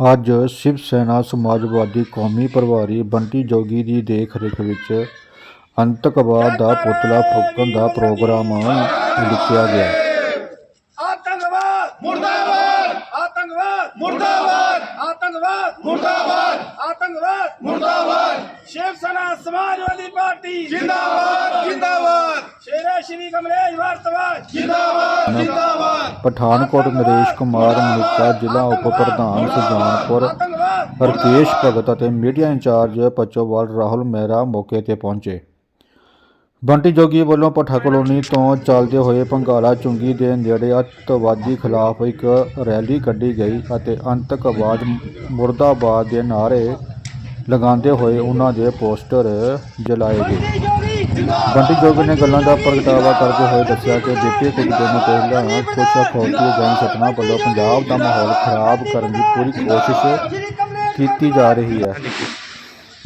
ਅੱਜ ਸ਼ਿਵ ਸੈਨਾ ਸਮਾਜਵਾਦੀ ਕੌਮੀ ਪ੍ਰਭਾਰੀ ਬੰਟੀ ਜੋਗੀ ਦੀ ਦੇਖ-ਰੇਖ ਵਿੱਚ ਆਤੰਕਵਾਦ ਦਾ ਪੁਤਲਾ ਫੂਕਣ ਦਾ ਪ੍ਰੋਗਰਾਮ ਉਲੀਕਿਆ ਗਿਆ। ਆਤੰਕਵਾਦ ਮੁਰਦਾਬਾਦ! ਆਤੰਕਵਾਦ ਮੁਰਦਾਬਾਦ! ਆਤੰਕਵਾਦ ਮੁਰਦਾਬਾਦ! ਆਤੰਕਵਾਦ ਮੁਰਦਾਬਾਦ! ਸ਼ਿਵ ਸੈਨਾ ਸਮਾਜਵਾਦੀ ਪਾਰਟੀ ਜਿੰਦਾਬਾਦ! ਜਿੰਦਾਬਾਦ! ਸ਼ੇਰੇ ਸ਼੍ਰੀ ਕਮਲੇਸ਼ ਵਰਤਵਾਦ ਜਿੰਦਾਬਾਦ! ਜਿੰਦਾਬਾਦ! ਪਠਾਨਕੋਟ ਨਰੇਸ਼ ਕੁਮਾਰ ਮਨਿਕਾ ਜ਼ਿਲ੍ਹਾ ਉਪ ਪ੍ਰਧਾਨ ਸੁਜਾਨਪੁਰ ਆਤੰਕਵਾਦ ਰਕੇਸ਼ ਭਗਤ ਅਤੇ media in charge Pachowal Rahul Mehra ਮੌਕੇ ਤੇ ਪਹੁੰਚੇ। ਬੰਟੀ ਜੋਗੀ ਵੱਲੋਂ ਭੱਠਾ ਕਲੋਨੀ ਤੋਂ ਚੱਲਦੇ ਹੋਏ ਪੰਗਾਲਾ ਚੁੰਗੀ ਦੇ ਨੇੜੇ ਅੱਤਵਾਦੀ ਖਿਲਾਫ ਇੱਕ ਰੈਲੀ ਕੱਢੀ ਗਈ ਅਤੇ ਅੰਤਕਵਾਦ ਮੁਰਦਾਬਾਦ ਦੇ ਨਾਅਰੇ ਲਗਾਉਂਦੇ ਹੋਏ ਉਹਨਾਂ ਦੇ ਪੋਸਟਰ ਜਲਾਏ ਗਏ। ਬੰਟੀ ਜੋਗੀ ਨੇ ਗੱਲਾਂ ਦਾ ਪ੍ਰਗਟਾਵਾ ਕਰਦੇ ਹੋਏ ਦੱਸਿਆ ਕਿ ਬੀਤੇ ਕੁਝ ਦਿਨ ਪਹਿਲਾਂ ਕੁਝ ਅਖੌਤੀ ਗੈਂਗ ਸਤਨਾ ਵੱਲੋਂ ਪੰਜਾਬ ਦਾ ਮਾਹੌਲ ਖਰਾਬ ਕਰਨ ਦੀ ਪੂਰੀ ਕੋਸ਼ਿਸ਼ ਕੀਤੀ ਜਾ ਰਹੀ ਹੈ।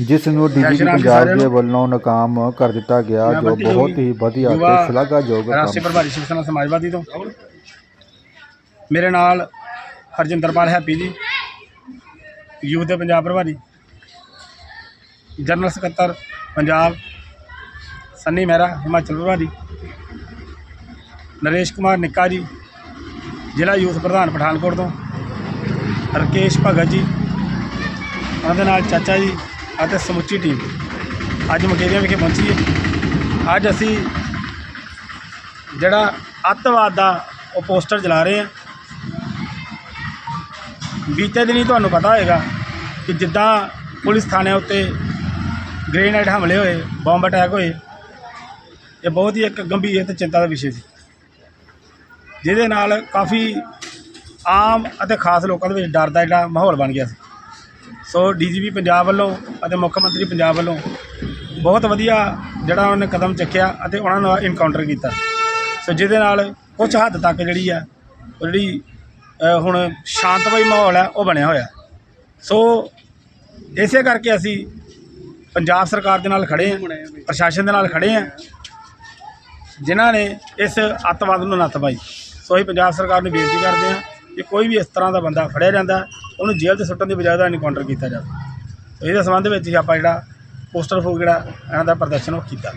ਜਿਸ ਨੂੰ ਡੀਜੀਪੀ ਪੰਜਾਬ ਦੇ ਵੱਲੋਂ ਨਾਕਾਮ ਕਰ ਦਿੱਤਾ ਗਿਆ ਜੋ ਬਹੁਤ ਹੀ ਵਧੀਆ ਤੇ ਸ਼ਲਾਘਾਯੋਗ ਰਾਸ਼ਟਰੀ ਕੰਮ ਪ੍ਰਭਾਰੀ ਸ਼ਿਵ ਸੈਨਾ ਸਮਾਜਵਾਦੀ ਤੋਂ। ਮੇਰੇ ਨਾਲ ਹਰਜਿੰਦਰਪਾਲ ਹੈਪੀ ਜੀ ਯੂਥ ਦੇ ਪੰਜਾਬ ਪ੍ਰਭਾਰੀ ਜਨਰਲ ਸਕੱਤਰ ਪੰਜਾਬ ਸੰਨੀ ਮਹਿਰਾ, ਹਿਮਾਚਲ ਪ੍ਰਭਾਰੀ। ਨਰੇਸ਼ ਕੁਮਾਰ ਨਿੱਕਾ ਜੀ, ਜ਼ਿਲ੍ਹਾ ਯੂਥ ਪ੍ਰਧਾਨ ਪਠਾਨਕੋਟ ਤੋਂ। ਰਕੇਸ਼ ਭਗਤ ਜੀ, ਉਹਨਾਂ ਦੇ ਨਾਲ ਚਾਚਾ ਜੀ ਅਤੇ ਸਮੁੱਚੀ ਟੀਮ। ਅੱਜ ਮੁਕੇਰੀਆਂ ਵਿਖੇ ਪਹੁੰਚੀ ਹੈ। ਅੱਜ ਅਸੀਂ ਜਿਹੜਾ ਅੱਤਵਾਦ ਦਾ ਉਹ ਪੋਸਟਰ ਜਲਾ ਰਹੇ ਹਾਂ। ਬੀਤੇ ਦਿਨੀ ਤੁਹਾਨੂੰ ਪਤਾ ਹੋਏਗਾ ਕਿ ਜਿੱਦਾਂ ਪੁਲਿਸ ਥਾਣਿਆਂ ਉੱਤੇ ਗ੍ਰੇਨਾਈਡ ਹਮਲੇ ਹੋਏ, ਬੰਬ ਅਟੈਕ ਹੋਏ ਇਹ ਬਹੁਤ ਹੀ ਇੱਕ ਗੰਭੀਰ ਤੇ ਚਿੰਤਾ ਦਾ ਵਿਸ਼ੇ ਸੀ ਜਿਹਦੇ ਨਾਲ ਕਾਫੀ ਆਮ ਅਤੇ ਖਾਸ ਲੋਕਾਂ ਦੇ ਵਿੱਚ ਡਰ ਦਾ ਜਿਹੜਾ ਮਾਹੌਲ ਬਣ ਗਿਆ ਸੀ। ਸੋ ਡੀਜੀਪੀ ਪੰਜਾਬ ਵੱਲੋਂ ਅਤੇ ਮੁੱਖ ਮੰਤਰੀ ਪੰਜਾਬ ਵੱਲੋਂ ਬਹੁਤ ਵਧੀਆ ਜਿਹੜਾ ਉਹਨਾਂ ਨੇ ਕਦਮ ਚੱਕਿਆ ਅਤੇ ਉਹਨਾਂ ਨਾਲ ਇਨਕਾਊਂਟਰ ਕੀਤਾ। ਸੋ ਜਿਹਦੇ ਨਾਲ ਕੁਝ ਹੱਦ ਤੱਕ ਜਿਹੜੀ ਆ, ਉਹ ਜਿਹੜੀ ਹੁਣ ਸ਼ਾਂਤਮਈ ਮਾਹੌਲ ਹੈ ਉਹ ਬਣਿਆ ਹੋਇਆ। ਸੋ ਇਸੇ ਕਰਕੇ ਅਸੀਂ ਪੰਜਾਬ ਸਰਕਾਰ ਦੇ ਨਾਲ ਖੜੇ ਹਾਂ, ਪ੍ਰਸ਼ਾਸਨ ਦੇ ਨਾਲ ਖੜੇ ਹਾਂ ਜਿਨ੍ਹਾਂ ਨੇ ਇਸ ਅੱਤਵਾਦ ਨੂੰ ਨੱਥ ਪਾਈ। ਸੋ ਅਸੀਂ ਪੰਜਾਬ ਸਰਕਾਰ ਨੂੰ ਬੇਨਤੀ ਕਰਦੇ ਹਾਂ ਕਿ ਕੋਈ ਵੀ ਇਸ ਤਰ੍ਹਾਂ ਦਾ ਬੰਦਾ ਫੜਿਆ ਜਾਂਦਾ, ਉਹਨੂੰ ਜੇਲ੍ਹ 'ਚ ਸੁੱਟਣ ਦੀ ਬਜਾਏ ਦਾ ਇਨਕਾਊਂਟਰ ਕੀਤਾ ਜਾਵੇ। ਸੋ ਇਹਦੇ ਸੰਬੰਧ ਵਿੱਚ ਹੀ ਆਪਾਂ ਜਿਹੜਾ ਪੋਸਟਰ ਫੂਕ ਜਿਹੜਾ ਇਹਨਾਂ ਦਾ ਪ੍ਰਦਰਸ਼ਨ ਉਹ ਕੀਤਾ।